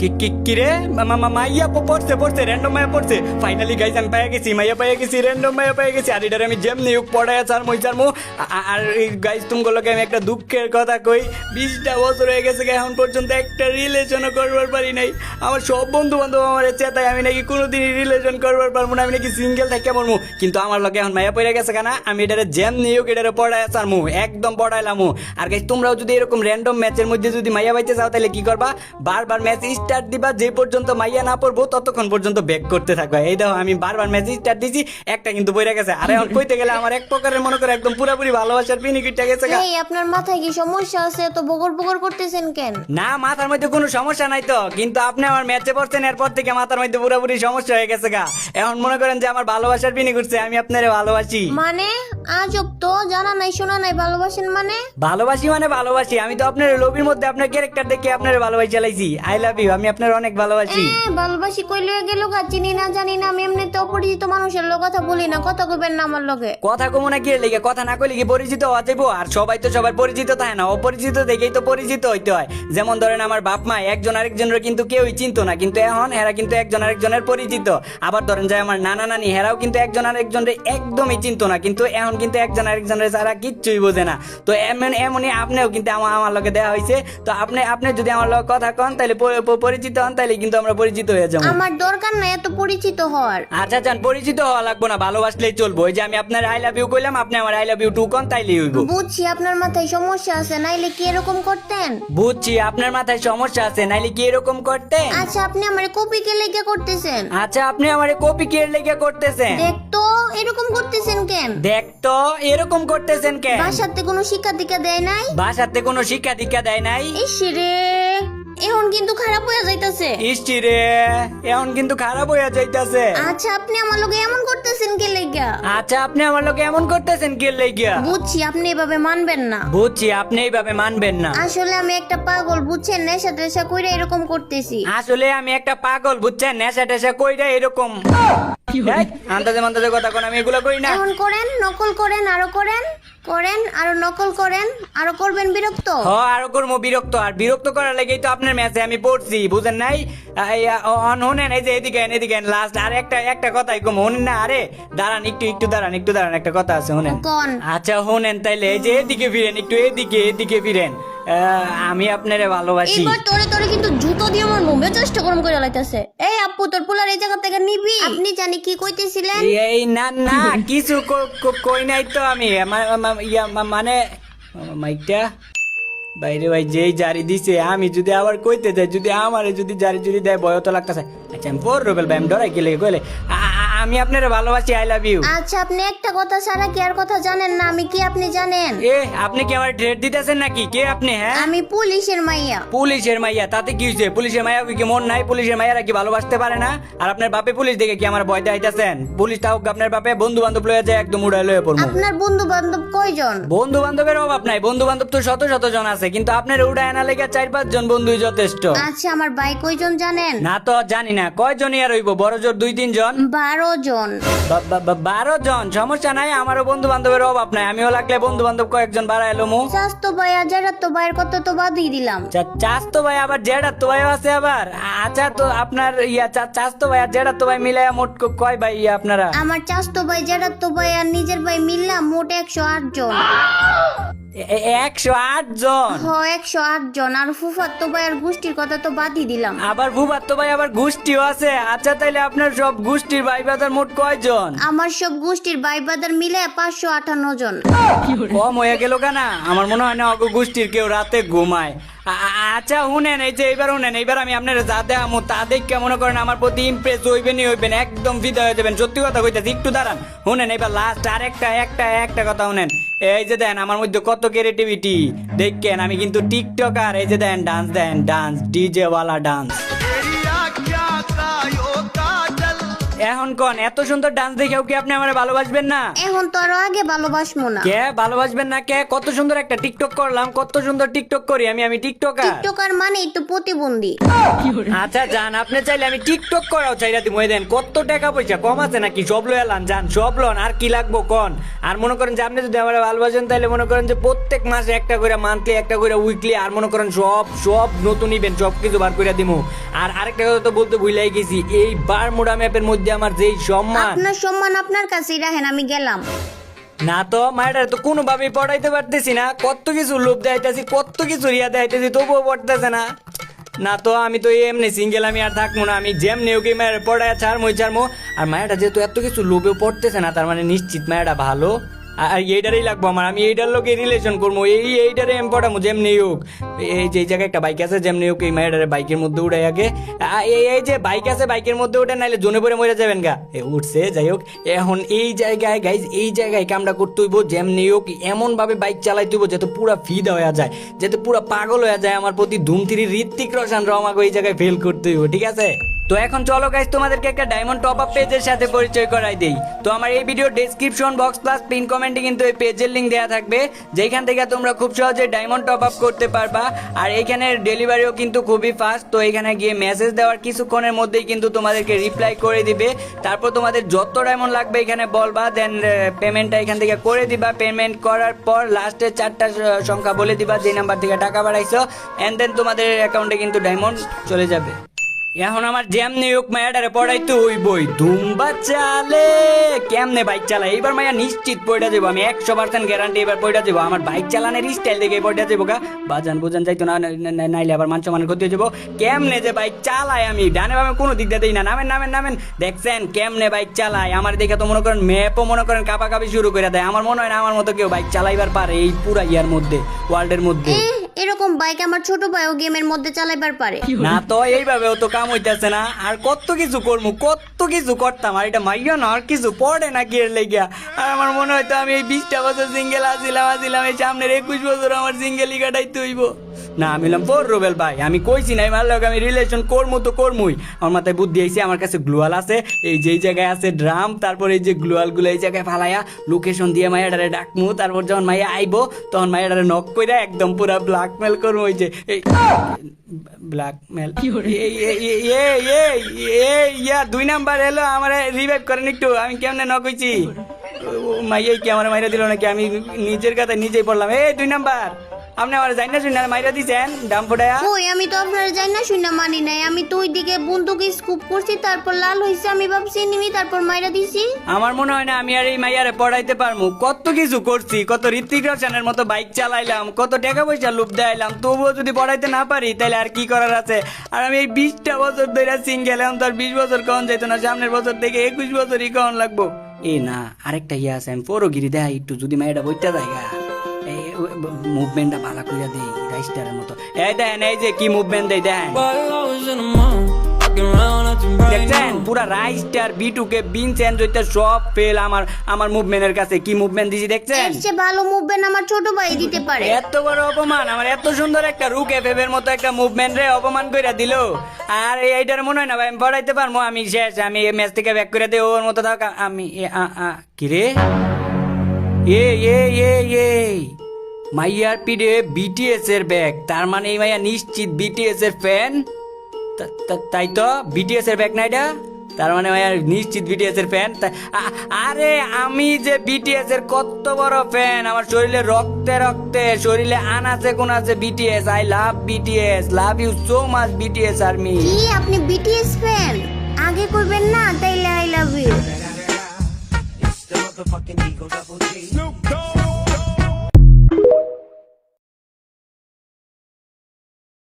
কি কি কি রে? মাইয়া পড়ছে পড়ছে র্যান্ডম মাইয়া পড়ছে। ফাইনালি গাইজ আমি পাইয়া গেছি, মাইয়া পাইয়া গেছি র্যান্ডম মাইয়া পাইয়া গেছি। আর এটারে আমি যেমনি হোক পড়ায় চার মই চার আর গাইজ তুমগুলোকে আমি একটা দুঃখের কথা কই। বিশটা বছর হয়ে গেছে এখন পর্যন্ত একটা রিলেশনও করবার পারি নাই। আমার সব বন্ধু বান্ধব আমার চেতায়, আমি নাকি কোনোদিনই রিলেশন করবার পারব না, আমি নাকি সিঙ্গেল থাকে মরমু কিন্তু আমার লগে এখন মাইয়া পড়ে গেছে কেনা আমি এটারে যেমনি হোক এটারে পড়ায় চারমু একদম পড়াইলামু। আর গাইজ তোমরাও যদি এরকম র্যান্ডম ম্যাচের মধ্যে যদি মাইয়া পাইতে চাও, তাহলে কি করবা? বারবার ম্যাচ স্টার্ট দিবা যে পর্যন্ত মাইয়া না পড়ব ততক্ষণ পর্যন্ত ব্যাক করতে থাকবা। এই দেখো আমি বারবার ম্যাচ স্টার্ট দিছি একটা কিন্তু বইরা গেছে। আর এখন কইতে গেলে আমার এক প্রকারের মনে করে একদম পুরোপুরি ভালোবাসার পিনিকিটটা গেছে। এই আপনার মাথায় কি সমস্যা আছে? তো বগর বগর করতেছেন কেন? না মাথার মধ্যে কোনো সমস্যা নাই তো। কিন্তু আপনি আমার ম্যাচে পড়ছেন এরপর থেকে মাথার মধ্যে পুরোপুরি সমস্যা হয়ে গেছে গা। এখন মনে করেন যে আমার ভালোবাসার পিনি করছে আমি আপনারে ভালোবাসি। মানে? আজব তো জানা নাই শোনা নাই ভালোবাসেন মানে? ভালোবাসি মানে ভালোবাসি। আমি তো আপনার লবির মধ্যে আপনার ক্যারেক্টার দেখে আপনার ভালোবাসি চালাইছি। আই লাভ ইউ আমি আপনার অনেক ভালোবাসি। এ, ভালোবাসি কইলে গেল গা? চিনি না জানি না আমি এমনিতে অপরিচিত মানুষের লোক কথা বলি না কথা কইবেন না আমার লগে। কথা কমো না কি লেগে? কথা না কইলে কি পরিচিত হওয়া যাইবো? আর সবাই তো সবার পরিচিত থাকে না? অপরিচিত দেখেই তো পরিচিত হইতে হয়। যেমন ধরেন আমার বাপ মা একজন আরেকজনের কিন্তু কেউই চিনতো না কিন্তু এখন এরা কিন্তু একজন আরেকজনের পরিচিত। আবার ধরেন যে আমার নানা নানি হেরাও কিন্তু একজন আরেকজনের একদমই চিনতো না কিন্তু এখন কিন্তু একজন আরেকজনের ছাড়া কিচ্ছুই বোঝে না। তো এমন এমনই আপনিও কিন্তু আমার আমার লগে দেওয়া হয়েছে তো আপনি আপনি যদি আমার লগে কথা কন তাহলে পরিচিত হন তাহলে কিন্তু আমরা পরিচিত হয়ে যাব। আমার দরকার নাই এত পরিচিত হওয়ার। আচ্ছা চান পরিচিত হওয়া লাগবো না ভালোবাসলেই চলবো। ওই যে আমি আপনার আই লাভ ইউ কইলাম আপনি আমার আই লাভ ইউ টু কন তাইলেই হইব। বুঝছি আপনার মাথায় সমস্যা আছে নাইলে কি এরকম করতেন? বুঝছি আপনার মাথায় সমস্যা আছে নাইলে কি এরকম করতে আচ্ছা আপনি আমার কপি কে লেগে করতেছেন? আচ্ছা আপনি আমার কপি কে লেগে করতেছেন? দেখ তো এরকম করতেছেন কেন? দেখ তো এরকম করতেছেন কেন? বাসাতে কোনো শিক্ষা দীক্ষা দেয় নাই? বাসাতে কোনো শিক্ষা দীক্ষা দেয় নাই? ইস রে। এখন কিন্তু খারাপ হয়ে যাইতাছে। ইষ্টি রে এখন কিন্তু খারাপ হইয়া যাইতাছে। আচ্ছা আপনি আমার লগে এমন করতেছেন কে লেগা? আচ্ছা আপনি আমার লোক এমন করতেছেন কে লেগিয়া বুঝছি আপনি এভাবে মানবেন না। বুঝছি আপনি এইভাবে মানবেন না। আসলে আমি একটা পাগল বুঝছেন? নেশা টেশা কইরা এরকম করতেছি। আসলে আমি একটা পাগল বুঝছেন? নেশা টেশা কইরা এরকম। এই, আন্দাজে মান্দাজে কথা কোন আমি এগুলো করি না। এখন করেন নকল করেন আরও করেন। করেন আরও নকল করেন আরও করবেন বিরক্ত? হ আরও করব বিরক্ত। আর বিরক্ত করার লেগেই তো আপনার ম্যাচে আমি পড়ছি বুঝেন নাই? অন হোনেন এই যে এদিকে এদিকে লাস্ট আর একটা একটা কথাই কম হোনেন না? আরে দাঁড়ান একটু একটু দাঁড়ান একটু দাঁড়ান একটা কথা আছে হোনেন কোন? আচ্ছা হোনেন তাইলে এই যে এদিকে ফিরেন একটু এদিকে এদিকে ফিরেন। আমি আপনারে ভালোবাসি। এবার তোরে তোরে কিন্তু জুতো দিয়ে আমার মুভে চেষ্টা করম করে লাইতাছে। এই আপু তোর পোলার এই জায়গা থেকে নিবি? আপনি জানি কি কইতেছিলেন? এই না না কিছু ক- ক- কই নাই তো আমি। ইয়া মানে মাইকটা বাইরে ভাই যেই জারি দিছে আমি যদি আবার কইতে যাই যদি আমারে যদি জারি জুরি দেয় ভয় তো লাগতেছে। আচ্ছা আমি পর রবেল ভাই আমি ডরাই গেলে কইলে আমি আপনার ভালোবাসি আই লাভ ইউ আচ্ছা আপনি একটা কথা ছাড়া কি আর কথা জানেন না? আমি কি আপনি জানেন? এ আপনি কি আমার ট্রেড দিতেছেন নাকি? কে আপনি হ্যাঁ? আমি পুলিশের মাইয়া। পুলিশের মাইয়া তাতে কি হয়েছে পুলিশের মাইয়া কি মন নাই? পুলিশের মাইয়ারা কি ভালোবাসতে পারে না? আর আপনার বাপে পুলিশ দেখে কি আমার ভয় দেখাইতেছেন? পুলিশ তাও আপনার বাপে বন্ধু বান্ধব লয়ে যায় একদম উড়াই লয়ে পড়ব আপনার বন্ধু বান্ধব কয়জন? বন্ধু বান্ধবের অভাব নাই বন্ধু বান্ধব তো শত শত জন আছে কিন্তু আপনার উড়ায় না লেগে চার পাঁচ জন বন্ধুই যথেষ্ট। আচ্ছা আমার ভাই কয়জন জানেন? না তো জানি না কয়জনই আর হইব? বড় জোর দুই তিন জন বারো জন। বা- বা- বা- বারো জন। সমস্যা নাই আমারও বন্ধু বান্ধবের অভাব নাই। আমিও লাগলে বন্ধু বান্ধব কয়েকজন বাড়াই এলো মু স্বাস্থ্য ভাই আর তো ভাইয়ের কত তো বাদই দিলাম। চা- চাচ তো ভাই আবার জেডার তো ভাই আছে আবার। আচ্ছা তো আপনার ইয়া চা- চাচ তো ভাই আর জেডার তো ভাই মিলে মোট কয় ভাই ইয়া আপনারা? আমার চাস্তো ভাই যারা তো ভাই আর নিজের ভাই মিললাম মোট একশো আট জন। একশো আট জন। হ একশো আট জন। আর ফুফাত ভাইয়ের গোষ্ঠীর কথা তো বাদই দিলাম। আবার ভূপাত ভাই আবার গোষ্ঠীও আছে। আচ্ছা তাইলে আপনার সব গোষ্ঠীর ভাই বাজার মোট কয়জন? আমার সব গোষ্ঠীর ভাই বাদার মিলে পাঁচশো আটান্ন জন। কম হয়ে গেল কেনা? আমার মনে হয় না অগ গোষ্ঠীর কেউ রাতে ঘুমায়। আচ্ছা শুনেন, এই যে এইবার শুনেন এইবার আমি আপনার যা দেখামো তা দেখে মনে করেন আমার প্রতি ইমপ্রেস হইবেনই হইবেন, একদম ফিদা হয়ে যাবেন। সত্যি কথা কইতেছি, একটু দাঁড়ান। শুনেন, এবার লাস্ট আর একটা একটা একটা কথা শুনেন। এই যে দেন, আমার মধ্যে কত ক্রিয়েটিভিটি দেখেন, আমি কিন্তু টিকটকার এই যে then dance then dance DJ ওয়ালা ডান্স এখন কোন? এত সুন্দর ডান্স দেখেও কি আপনি আমার ভালোবাসবেন না? এখন তো আরও আগে ভালোবাসবো না। কে? ভালোবাসবেন না কে? কত সুন্দর একটা টিকটক করলাম কত সুন্দর টিকটক করি আমি আমি টিকটকার টিকটকার মানেই তো প্রতিবন্ধী। আচ্ছা যান আপনি চাইলে আমি টিকটক করাও চাইরা দিই দেন কত টাকা পয়সা? কম আছে নাকি? সব লয়ে এলাম যান সব লন আর কি লাগবো কোন? আর মনে করেন যে আপনি যদি আমার ভালোবাসেন তাহলে মনে করেন যে প্রত্যেক মাসে একটা করে মান্থলি একটা করে উইকলি আর মনে করেন সব সব নতুন ইভেন্ট সব কিছু বার করে দিমু। আর আরেকটা কথা তো বলতে ভুলাই গেছি এই বারমুডা ম্যাপের মধ্যে আমার যেই সম্মান আপনার সম্মান আপনার কাছেই রাখেন আমি গেলাম। না তো মায়ের তো কোনোভাবেই পড়াইতে পারতেছি না। কত কিছু লোভ দেখাইতেছি কত কিছু রিয়া দেখাইতেছি তবুও পড়তেছে না। না তো আমি তো এমনি সিঙ্গেল আমি আর থাকব না। আমি যেমনি ওকে মায়ের পড়ায় ছাড়মো ছাড়মো। আর মায়েরা যেহেতু এত কিছু লোভেও পড়তেছে না তার মানে নিশ্চিত মায়েরা ভালো। আর এইটারই লাগবো আমার। আমি এইটার লোকে রিলেশন করব। এই এইটারে এম পড়াবো যেমনি হোক। এই যে এই জায়গায় একটা বাইক আছে, যেমনি হোক এই মায়ের বাইকের মধ্যে উড়াই আগে। এই এই যে বাইক আছে বাইকের মধ্যে উঠে নাইলে জোনে পরে মরে যাবেন গা। উঠছে, যাই হোক। এখন এই জায়গায় গাইজ এই জায়গায় কামটা করতে হইব, যেমনি হোক, এমনভাবে বাইক চালাইতে হইব, যাতে পুরা ফিদা হয়ে যায়, যাতে পুরা পাগল হয়ে যায়, আমার প্রতি ধুমতিরি ঋত্বিক রোশন রমাকে ওই জায়গায় ফেল করতে হইব, ঠিক আছে? তো এখন চলো গাইজ তোমাদেরকে একটা ডায়মন্ড টপ আপ পেজের সাথে পরিচয় করাই দেই। তো আমার এই video description box plus pin কমেন্টে কিন্তু এই পেজের লিংক দেওয়া থাকবে যেখান থেকে তোমরা খুব সহজে ডায়মন্ড টপ আপ করতে পারবা। আর এইখানে ডেলিভারিও কিন্তু খুবই ফাস্ট তো এখানে গিয়ে মেসেজ দেওয়ার কিছুক্ষণের মধ্যেই কিন্তু তোমাদেরকে রিপ্লাই করে দিবে। তারপর তোমাদের যত ডায়মন্ড লাগবে এখানে বলবা দেন পেমেন্টটা এখান থেকে করে দিবা। পেমেন্ট করার পর লাস্টে চারটা সংখ্যা বলে দিবা যে নাম্বার থেকে টাকা বাড়াইছো এন্ড দেন তোমাদের অ্যাকাউন্টে কিন্তু ডায়মন্ড চলে যাবে। এখন আমার যেমনি হোক মায়াডারে পড়াইতে হইবই। ধুমবা চালে। কেমনে বাইক চালাই এবার মায়া নিশ্চিত পয়টা যাব আমি একশো পার্সেন্ট গ্যারান্টি এবার পয়টা যাব আমার বাইক চালানোর স্টাইল দেখে পয়টা যাব গা। বাজান বুজান যাইতো না নাইলে আবার মানে ক্ষতি হয়ে যাব। কেমনে যে বাইক চালাই আমি? ডানে বামে কোনো দিক দিয়ে দেই না। নামেন নামেন নামেন। দেখছেন কেমনে বাইক চালাই আমার দেখে তো মনে করেন ম্যাপও মনে করেন কাপা কাপি শুরু করে দেয়। আমার মনে হয় না আমার মতো কেউ বাইক চালাইবার পারে এই পুরা ইয়ার মধ্যে ওয়ার্ল্ডের মধ্যে। এরকম বাইক আমার ছোট ভাইও গেমের মধ্যে চালাইবার পারে। না তো এইভাবেও তো কাম হইতাছে না। আর কত কিছু করব কত কিছু করতাম। আর এটা মাইয়া না আর কিছু পড়ে না কি এর লেগিয়া। আর আমার মনে হয় তো আমি এই বিশটা বছর সিঙ্গেল আসিলাম আসিলাম এই সামনের একুশ বছর আমার সিঙ্গেলই কাটাইতে হইব। না আমি বললাম পর রুবেল ভাই। আমি কইছি না ভালো আমি রিলেশন করব তো করমুই। আমার মাথায় বুদ্ধি আইছে আমার কাছে গ্লুয়াল আছে। এই যেই জায়গায় আছে ড্রাম তারপর এই যে গ্লুয়ালগুলো এই জায়গায় ফালাইয়া লোকেশন দিয়ে মাইয়াডারে ডাকমু। তারপর যখন মাইয়া আইবো তখন মাইয়াডারে নক কইরা একদম পুরা ব্ল্যাকমেল করব ওই যে এই ব্ল্যাকমেল ইয়া দুই নাম্বার এলো আমার রিভাইভ করেন একটু আমি কেমনে নক হইছি? মাইয়াই কি আমার মাইরা দিল নাকি? আমি নিজের কথায় নিজেই পড়লাম এই দুই নাম্বার। আপনি আমার জানি না শুনে মাইরা দিছেন ডাম ফোটায়া। কই আমি তো আপনার যাই না শুনে মানি নাই। আমি তো ওইদিকে বন্দুক স্কুপ করছি তারপর লাল হইছে আমি ভাবছি নিমি তারপর মাইরা দিছি। আমার মনে হয় না আমি আর এই মাইয়ারে পড়াইতে কত কিছু করছি কত ঋত্বিক রোশনের মতো বাইক চালাইলাম কত টাকা পয়সা লুপ তবুও যদি পড়াইতে না পারি তাহলে আর কি করার আছে? আর আমি এই বিশটা বছর ধরে সিঙ্গেল এখন তো আর বিশ বছর কখন যেত না সামনের বছর থেকে একুশ বছরই কখন লাগবো? এ না আরেকটা ইয়ে আছে আমি পরগিরি দেখাই একটু যদি মাইয়াটা বইটা জায়গা মুভমেন্টটা ভালো করে দেই রাইস্টারের মতো। এই দেন এই যে কি মুভমেন্ট দেই দেন। দেখছেন? পুরা রাইস্টার বিটুকে বিন চেঞ্জ হইতে সব ফেল আমার আমার মুভমেন্টের কাছে। কি মুভমেন্ট দিছি দেখছেন? এর চেয়ে ভালো মুভমেন্ট আমার ছোট ভাই দিতে পারে। এত বড় অপমান আমার এত সুন্দর একটা রুক এফএফের মতো একটা মুভমেন্ট রে অপমান কইরা দিল। আর এইটার মনে হয় না ভাই আমি পড়াইতে পারব আমি শেষ আমি এই ম্যাচ থেকে ব্যাক করে দেই ওর মতো থাক আমি আ আ কি রে? এ এ এ এ মাইয়ার পিডে বিটিএস এর ব্যাগ তার মানে এই মাইয়া নিশ্চিত বিটিএস এর ফ্যান তাই তো বিটিএস এর ব্যাগ না এটা? তার মানে ভাই নিশ্চিত বিটিএস এর ফ্যান আরে আমি যে বিটিএস এর কত বড় ফ্যান আমার শরীরে রক্তে রক্তে শরীরে আনাচে কোন আছে BTS I love BTS love you so much BTS army কি আপনি বিটিএস ফ্যান আগে করবেন না তাইলে I love you Snoop Dogg.